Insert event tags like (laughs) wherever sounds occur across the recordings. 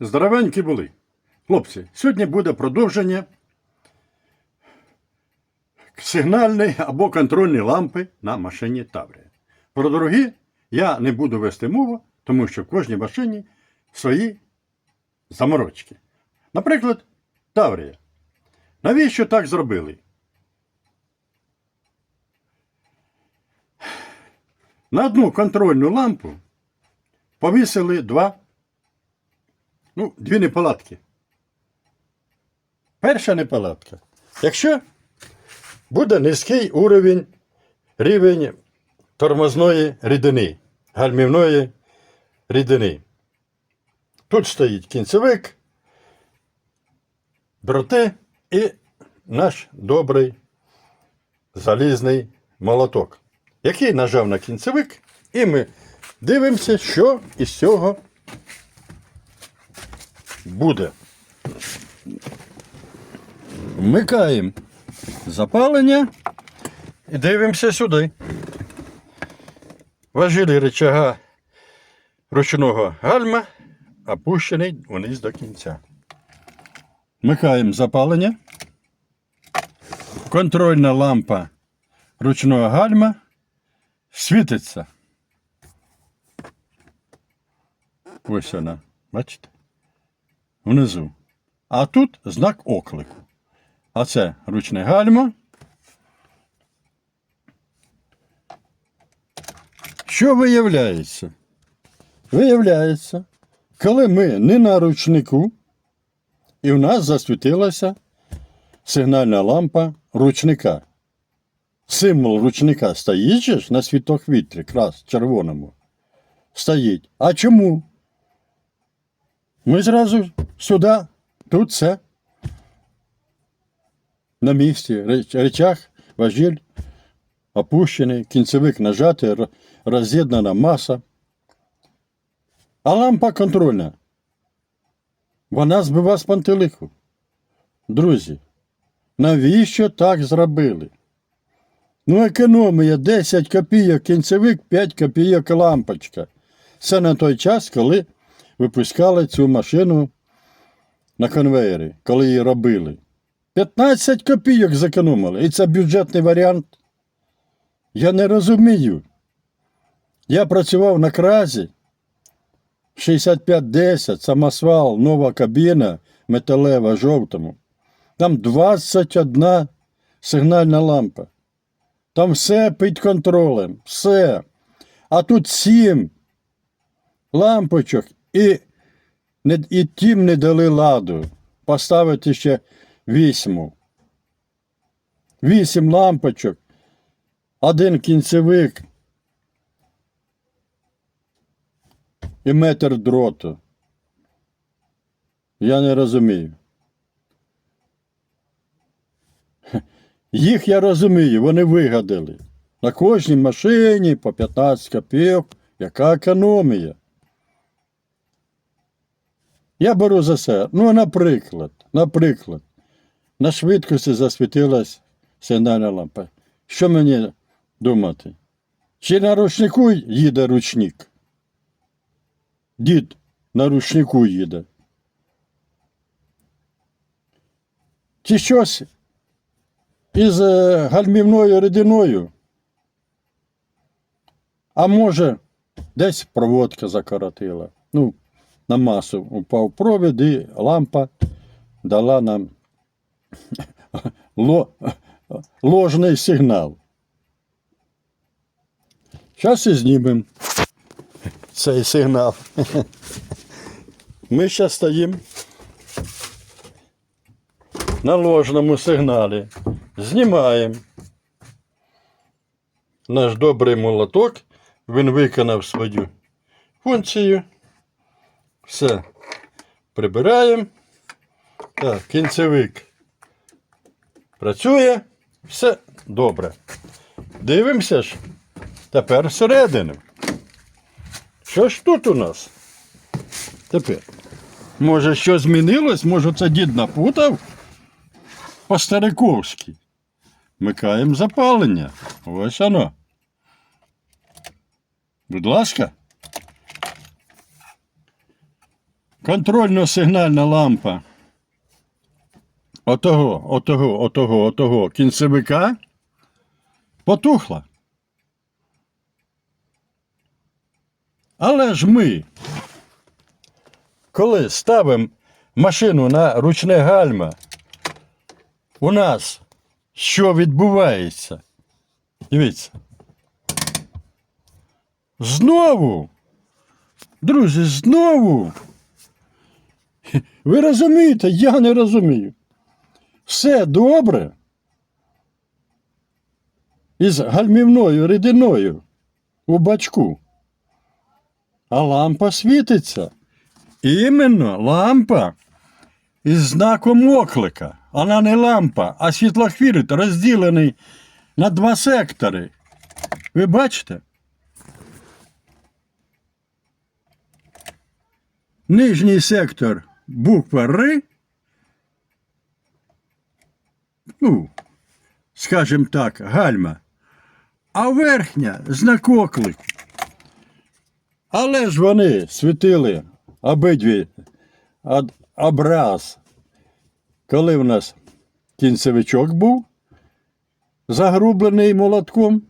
Здоровенькі були. Хлопці, сьогодні буде продовження сигнальної або контрольної лампи на машині Таврія. Про дорогі я не буду вести мову, тому що в кожній машині свої заморочки. Наприклад, Таврія. Навіщо так зробили? На одну контрольну лампу повісили два, ну, дві неполадки. Перша неполадка. Якщо буде низький уровень, рівень тормозної рідини, гальмівної рідини. Тут стоїть кінцевик, дроти і наш добрий залізний молоток, який нажав на кінцевик, і ми дивимося, що із цього буде. Вмикаємо запалення і дивимося сюди. Важілі рычага ручного гальма опущений вниз до кінця. Вмикаємо запалення. Контрольна лампа ручного гальма світиться. Ось вона, бачите? Внизу. А тут знак оклику. А це ручне гальмо. Що виявляється? Виявляється, коли ми не на ручнику, і в нас засвітилася сигнальна лампа ручника. Символ ручника стоїть же ж на світохвітрі, крас червоному. Стоїть. А чому? Ми зразу сюди, тут все. На місці, речах, важіль, опущений, кінцевик нажатий, роз'єднана маса. А лампа контрольна. Вона збива з пантелику. Друзі, навіщо так зробили? Ну, економія 10 копійок кінцевик, 5 копійок лампочка. Це на той час, коли випускали цю машину на конвеєрі, коли її робили. 15 копійок зекономили. І це бюджетний варіант. Я не розумію. Я працював на кразі 6510, самосвал, нова кабіна, металева, жовтому. Там 21 сигнальна лампа. Там все під контролем, все. А тут 7 лампочок і, і тим не дали ладу. Поставити ще вісьму. Вісім лампочок, один кінцевик і метр дроту. Я не розумію. Їх я розумію, вони вигадали. На кожній машині по 15 копійок. Яка економія? Я беру за це. Ну, наприклад, наприклад, на швидкості засвітилась сигнальна лампа. Що мені думати? Чи на ручнику їде ручник? Дід на ручнику їде. Чи щось із е, гальмівною рідиною? А може, десь проводка закоротила. Ну, на масу упав провід і лампа дала нам (laughs) ло, ложний сигнал. Зараз і знімемо цей сигнал. (laughs) Ми зараз стоїмо на ложному сигналі. Знімаємо. Наш добрий молоток, він виконав свою функцію. Все. Прибираємо. Так, кінцевик працює. Все добре. Дивимося ж. Тепер всередину. Що ж тут у нас? Тепер. Може, що змінилось? Може, це дід напутав? По-стариковськи. Вмикаємо запалення. Ось воно. Будь ласка. Контрольно-сигнальна лампа отого, отого, отого, отого кінцевика потухла. Але ж ми, коли ставимо машину на ручне гальма, у нас що відбувається? Дивіться. Знову. Друзі, знову. (laughs) Ви розумієте, я не розумію. Все добре. Із гальмівною рідиною у бачку. А лампа світиться. Іменно лампа із знаком оклика. Вона не лампа, а світлохвірт розділений на два сектори. Ви бачите? Нижній сектор буква Р. Ну, скажімо так, гальма. А верхня знак оклик. Але ж вони світили обидві образ. Коли в нас кінцевичок був загрублений молотком,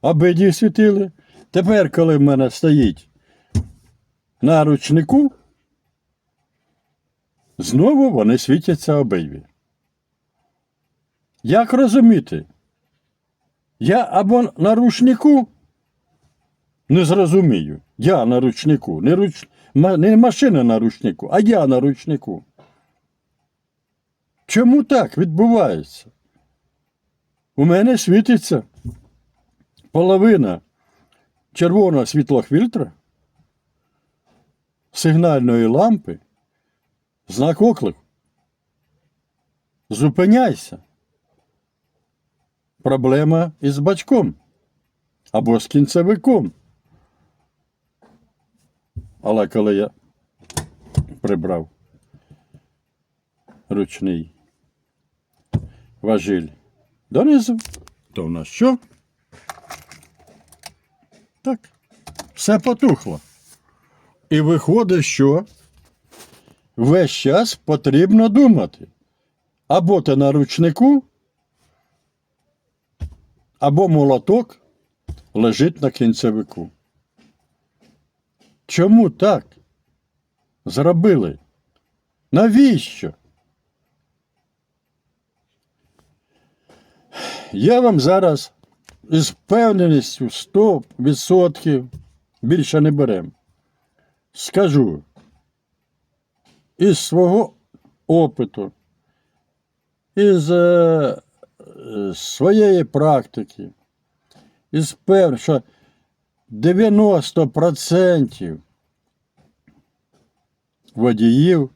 обидві світили. Тепер, коли в мене стоїть на ручнику, знову вони світяться обидві. Як розуміти? Я або на ручнику не зрозумію. Я на ручнику. Не, руч... не машина на ручнику, а я на ручнику. Чому так відбувається? У мене світиться половина червоного світлофільтра, сигнальної лампи, знак оклику. Зупиняйся. Проблема із бачком або з кінцевиком. Але коли я прибрав ручний важіль донизу, то в нас що? Так, все потухло. І виходить, що весь час потрібно думати. Або ти на ручнику, або молоток лежить на кінцевику. Чому так зробили? Навіщо? Я вам зараз із впевненістю 100% більше не берем. Скажу із свого опиту, із е, своєї практики, із пев, що 90% водіїв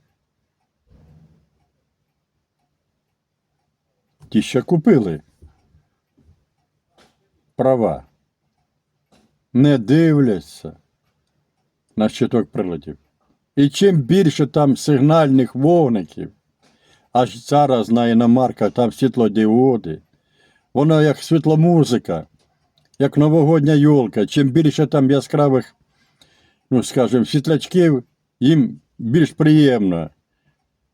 ті, що купили права, не дивляться на щиток приладів. І чим більше там сигнальних вогників, аж зараз на іномарках там світлодіоди, воно як світломузика, як новогодня йолка, чим більше там яскравих, ну скажімо, світлячків, їм більш приємно.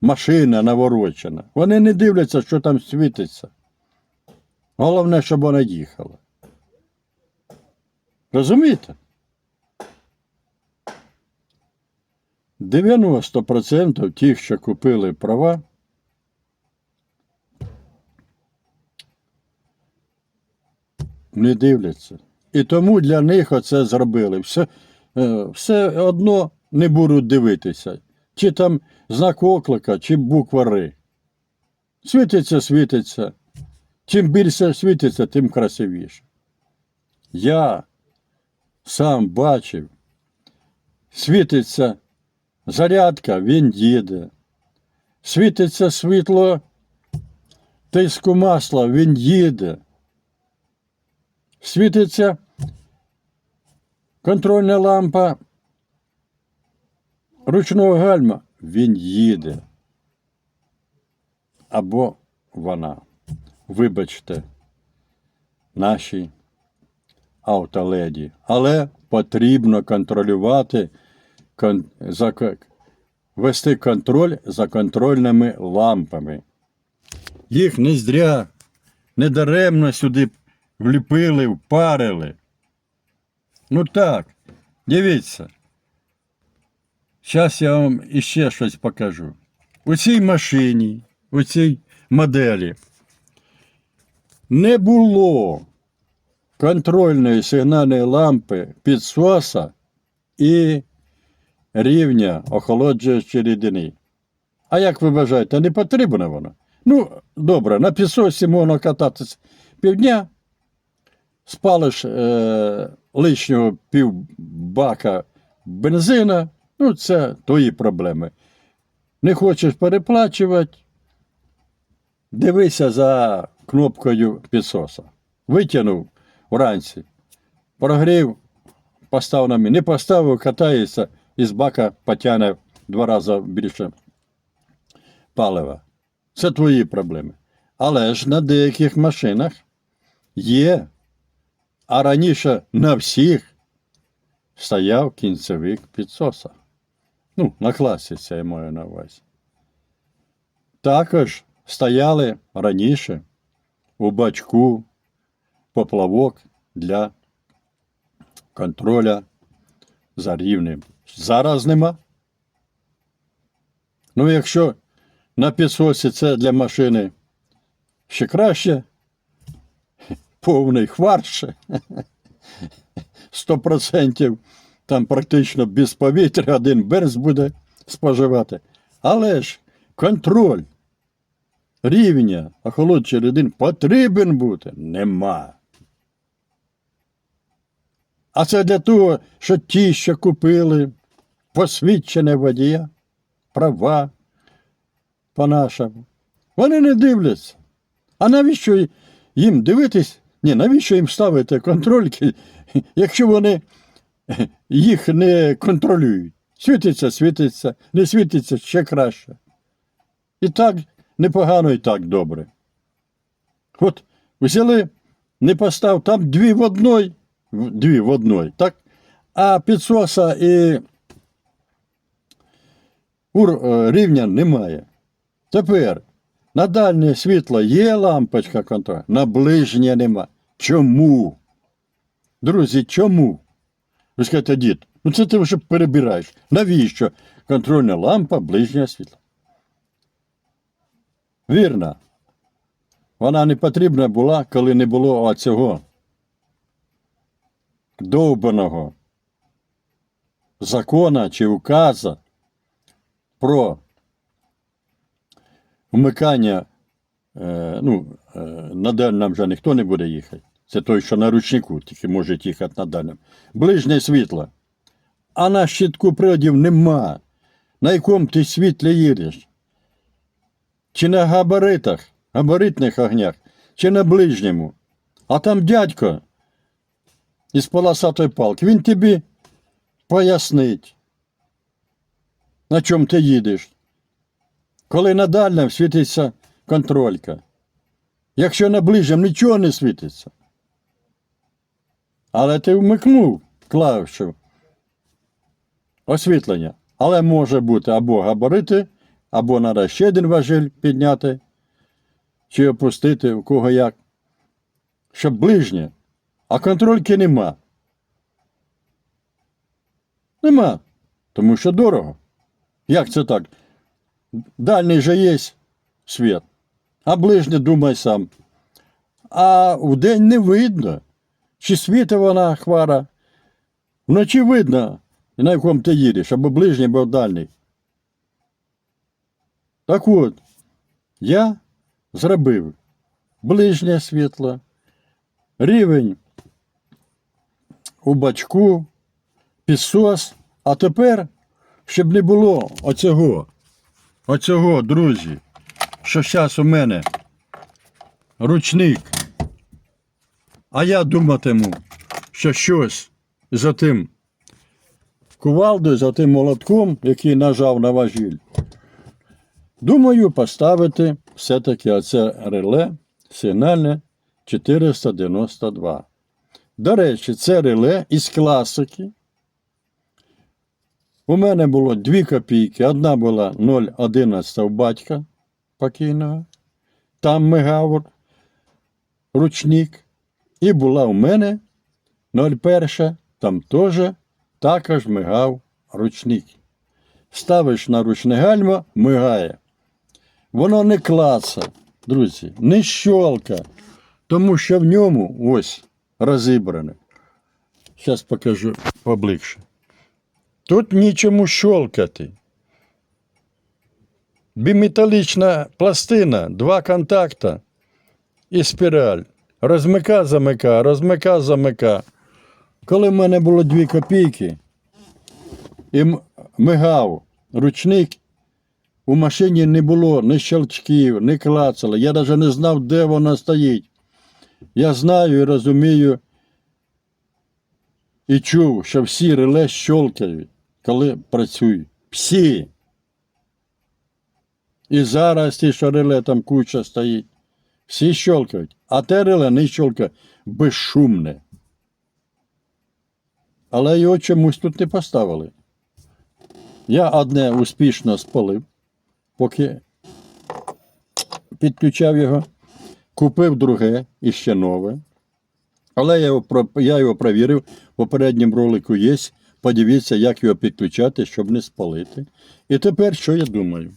Машина наворочена. Вони не дивляться, що там світиться. Головне, щоб вона їхала. Розумієте? 90% тих, що купили права, не дивляться. І тому для них оце зробили. Все, е, все одно не будуть дивитися. Чи там знак оклика, чи буква Р. Світиться, світиться. Чим більше світиться, тим красивіше. Я сам бачив, світиться зарядка, він їде. Світиться світло тиску масла, він їде. Світиться контрольна лампа ручного гальма, він їде. Або вона. Вибачте, наші автоледі. Але потрібно контролювати кон, за, вести контроль за контрольними лампами. Їх не зря, не даремно сюди вліпили, впарили. Ну так, дивіться. Зараз я вам іще щось покажу. У цій машині, у цій моделі не було контрольної сигнальної лампи підсоса і рівня охолоджуючої рідини. А як ви вважаєте, не потрібно воно? Ну, добре, на підсосі можна кататися півдня, спалиш е, лишнього півбака бензина, ну, це твої проблеми. Не хочеш переплачувати, дивися за кнопкою підсоса. Витягнув вранці, прогрів, поставив на мі- Не поставив, катається, із бака потягне два рази більше палива. Це твої проблеми. Але ж на деяких машинах є, а раніше на всіх стояв кінцевик підсоса. Ну, на класіці я маю на увазі. Також стояли раніше у бачку поплавок для контроля за рівнем. Зараз нема. Ну, якщо на підсосі це для машини ще краще, повний хварш, 100% там практично без повітря один берз буде споживати. Але ж контроль рівня охолодчої рідин потрібен бути нема. А це для того, що ті, що купили посвідчене водія, права по-нашому, вони не дивляться. А навіщо їм дивитись? Ні, навіщо їм ставити контрольки, (laughs) якщо вони (laughs) їх не контролюють? Світиться, світиться, не світиться ще краще. І так непогано, і так добре. От взяли, не постав, там дві в одной, дві в одной, так? А підсоса і рівня немає. Тепер на дальнє світло є лампочка контролю, на ближнє нема. Чому? Друзі, чому? Ви скажете, дід, ну це ти вже перебираєш. Навіщо контрольна лампа ближнє світло? Вірно. Вона не потрібна була, коли не було оцього довбаного закона чи указа про вмикання, е, ну, е, на дальньому вже ніхто не буде їхати. Це той, що на ручнику, тільки може їхати на дальньому. Ближнє світло. А на щитку приладів нема. На якому ти світлі їдеш? Чи на габаритах, габаритних огнях, чи на ближньому. А там дядько із полосатої палки, він тобі пояснить, на чому ти їдеш. Коли на дальньому світиться контролька. Якщо на ближньому нічого не світиться. Але ти вмикнув клавішу освітлення. Але може бути або габарити, або треба ще один важіль підняти, чи опустити, у кого як. Щоб ближнє. А контрольки нема. Нема. Тому що дорого. Як це так? Дальний же є світ, а ближнє думай сам. А вдень не видно, чи світить вона хвара. Вночі видно, на якому ти їдеш, або ближній, або дальній. Так от, я зробив ближнє світло, рівень у бачку, підсос, а тепер, щоб не було оцього, оцього, друзі, що зараз у мене ручник, а я думатиму, що щось за тим кувалдою, за тим молотком, який нажав на важіль. Думаю, поставити все-таки оце реле сигнальне 492. До речі, це реле із класики. У мене було дві копійки. Одна була 0,11 у батька покійного. Там мигав ручник. І була у мене 0,1, там теж також мигав ручник. Ставиш на ручне гальмо, мигає. Воно не клаца, друзі, не щолка, тому що в ньому ось розібране. Зараз покажу поближче. Тут нічому щолкати. Біметалічна пластина, два контакта і спіраль. Розмика, замика, розмика, замика. Коли в мене було дві копійки і мигав ручник, у машині не було ні щелчків, ні клацало. Я навіть не знав, де вона стоїть. Я знаю і розумію і чув, що всі реле щолкають, коли працюють. Всі. І зараз ті, що реле там куча стоїть. Всі щолкають, а те реле не щолкає безшумне. Але його чомусь тут не поставили. Я одне успішно спалив, поки підключав його, купив друге і ще нове. Але я його, я його провірив, в попередньому ролику є. Подивіться, як його підключати, щоб не спалити. І тепер що я думаю?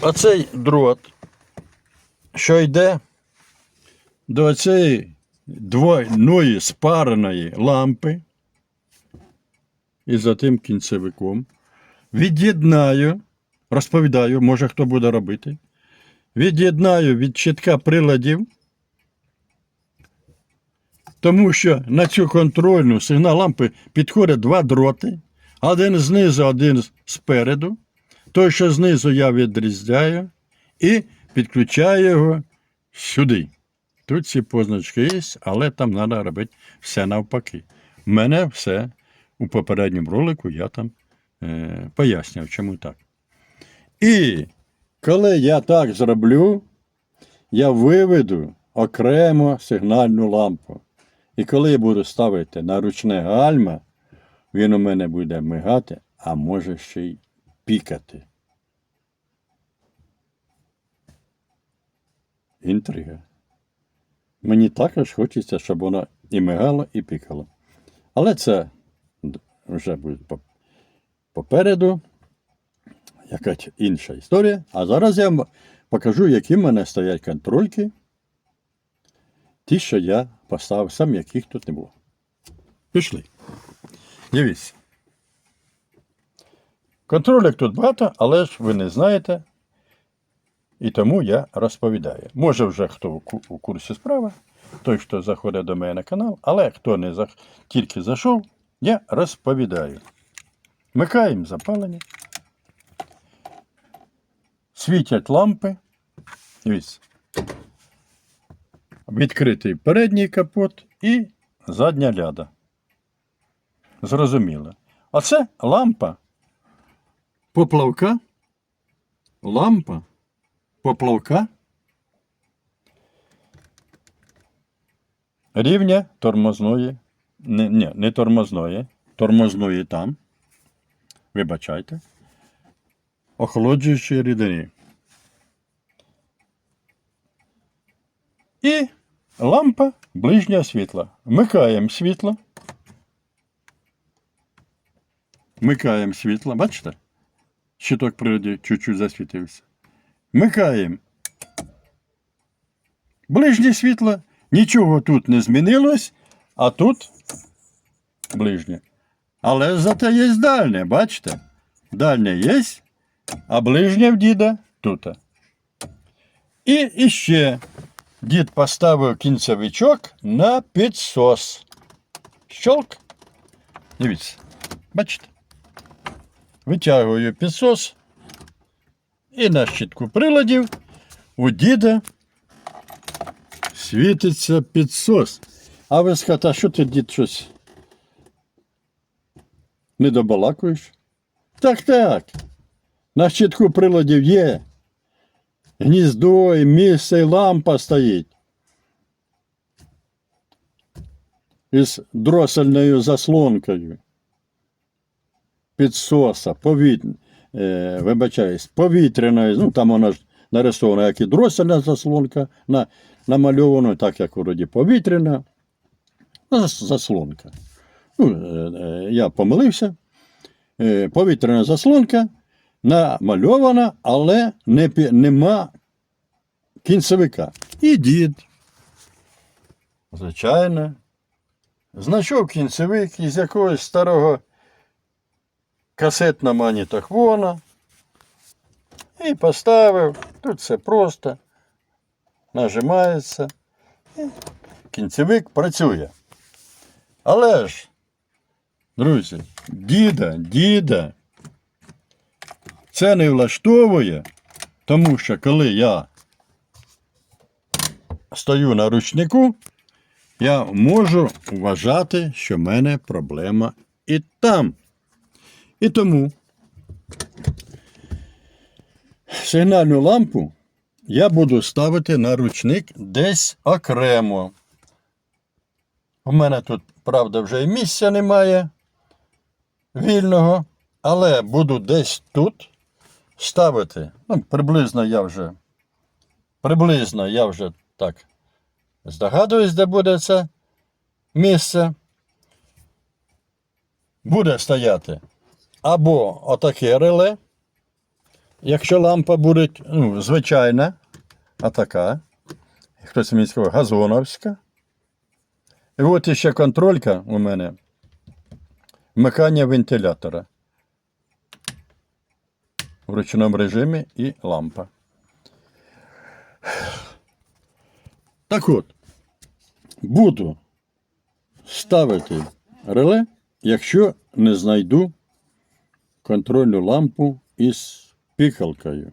Оцей дрот, що йде до цієї двойної спареної лампи і за тим кінцевиком, від'єднаю, розповідаю, може хто буде робити. Від'єднаю від щитка приладів, тому що на цю контрольну сигнал лампи підходять два дроти, один знизу, один спереду. Той, що знизу я відрізняю і підключаю його сюди. Тут ці позначки є, але там треба робити все навпаки. У мене все у попередньому ролику я там е, пояснював, чому так. І коли я так зроблю, я виведу окремо сигнальну лампу. І коли я буду ставити на ручне гальма, він у мене буде мигати, а може ще й пікати. Інтрига. Мені також хочеться, щоб воно і мигало, і пікало. Але це вже буде попереду. Якась інша історія. А зараз я вам покажу, які в мене стоять контрольки. Ті, що я поставив сам, яких тут не було. Пішли. Дивіться. Контролек тут багато, але ж ви не знаєте. І тому я розповідаю. Може, вже хто у курсі справи, той, хто заходить до мене на канал, але хто не зах... тільки зайшов, я розповідаю. Микаємо запалення. Світять лампи. Дивіться. Відкритий передній капот і задня ляда. Зрозуміло. А це лампа поплавка. Лампа поплавка. Рівня тормозної. Не, не, не тормозної. Тормозної там. Вибачайте. Охолоджуючої рідини. І лампа ближнього світла. Вмикаємо світло. Вмикаємо світло. Бачите? Щиток природі чуть-чуть засвітився. Вмикаємо. Ближнє світло. Нічого тут не змінилось, а тут ближнє. Але зате є дальнє, бачите? Дальнє є, а ближнє в діда тут. І іще дід поставив кінцевичок на підсос. Щолк. Дивіться, бачите? Витягую підсос. І на щитку приладів у діда світиться підсос. А ви скажете, а що ти дід щось не добалакуєш? Так, так. На щитку приладів є. Гніздо, і місце, і лампа стоїть. Із дросельною заслонкою. підсоса, повіт... е, вибачаюсь, повітряної, ну там вона ж нарисована, як і дросельна заслонка, на, намальовано, так як вроді повітряна ну, заслонка. Ну, е, е, я помилився. Е, повітряна заслонка намальована, але не, нема кінцевика. І дід. Звичайно. Знайшов кінцевик із якогось старого касетна магнітофона і поставив. Тут все просто. Нажимається. І кінцевик працює. Але ж, друзі, діда, діда, це не влаштовує, тому що коли я стою на ручнику, я можу вважати, що в мене проблема і там. І тому сигнальну лампу я буду ставити на ручник десь окремо. У мене тут, правда, вже і місця немає вільного, але буду десь тут ставити. Ну, приблизно я вже приблизно я вже так здогадуюсь, де буде це місце. Буде стояти або отаке реле, якщо лампа буде ну, звичайна, а така, хтось мені сказав, газоновська. І от іще контролька у мене. Вмикання вентилятора. В ручному режимі і лампа. Так от, буду ставити реле, якщо не знайду контрольну лампу із пікалкою.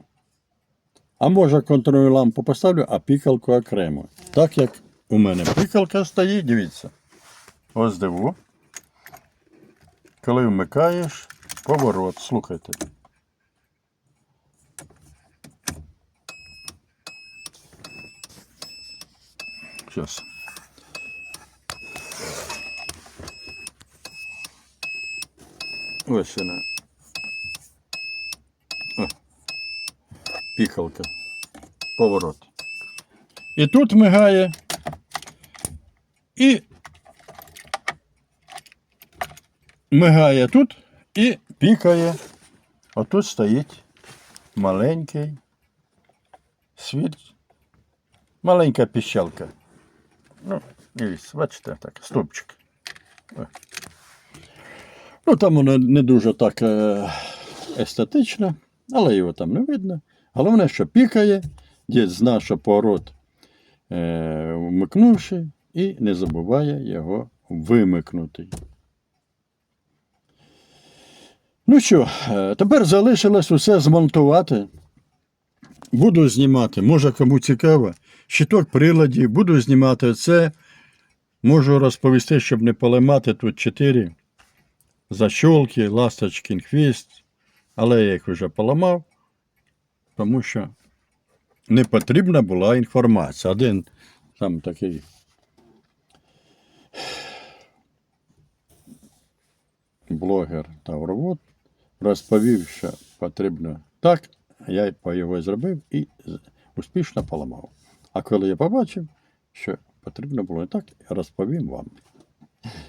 А може контрольну лампу поставлю, а пікалку окремо. Так як у мене пікалка стоїть, дивіться. Ось диво. Коли вмикаєш, поворот, слухайте. Зараз. Ось вона. О, пікалка. Поворот. І тут мигає. І мигає тут і пікає. Отут стоїть маленький світ. Маленька піщалка. Ну, дивіться, бачите, так, стовпчик. Ну, там воно не дуже так е, естетично, але його там не видно. Головне, що пікає, дід зна, що поворот е, вмикнувши, і не забуває його вимикнути. Ну що, е, тепер залишилось усе змонтувати. Буду знімати, може кому цікаво, щиток приладів, буду знімати це. Можу розповісти, щоб не поламати тут чотири защолки, ласточкин хвіст, але я їх вже поламав, тому що не потрібна була інформація. Один там такий блогер Тавровод розповів, що потрібно так, я його зробив і успішно поламав. А коли я побачив, що потрібно було так, я розповім вам.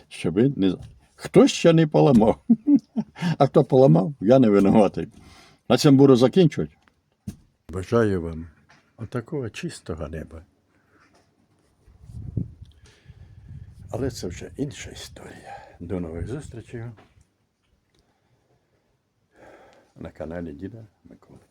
Що ви не... Хтось ще не поламав. (laughs) А хто поламав, я не винуватий. На цьому буду закінчувати. Бажаю вам отакого чистого неба. Але це вже інша історія. До нових зустрічей на каналі Діда Миколи.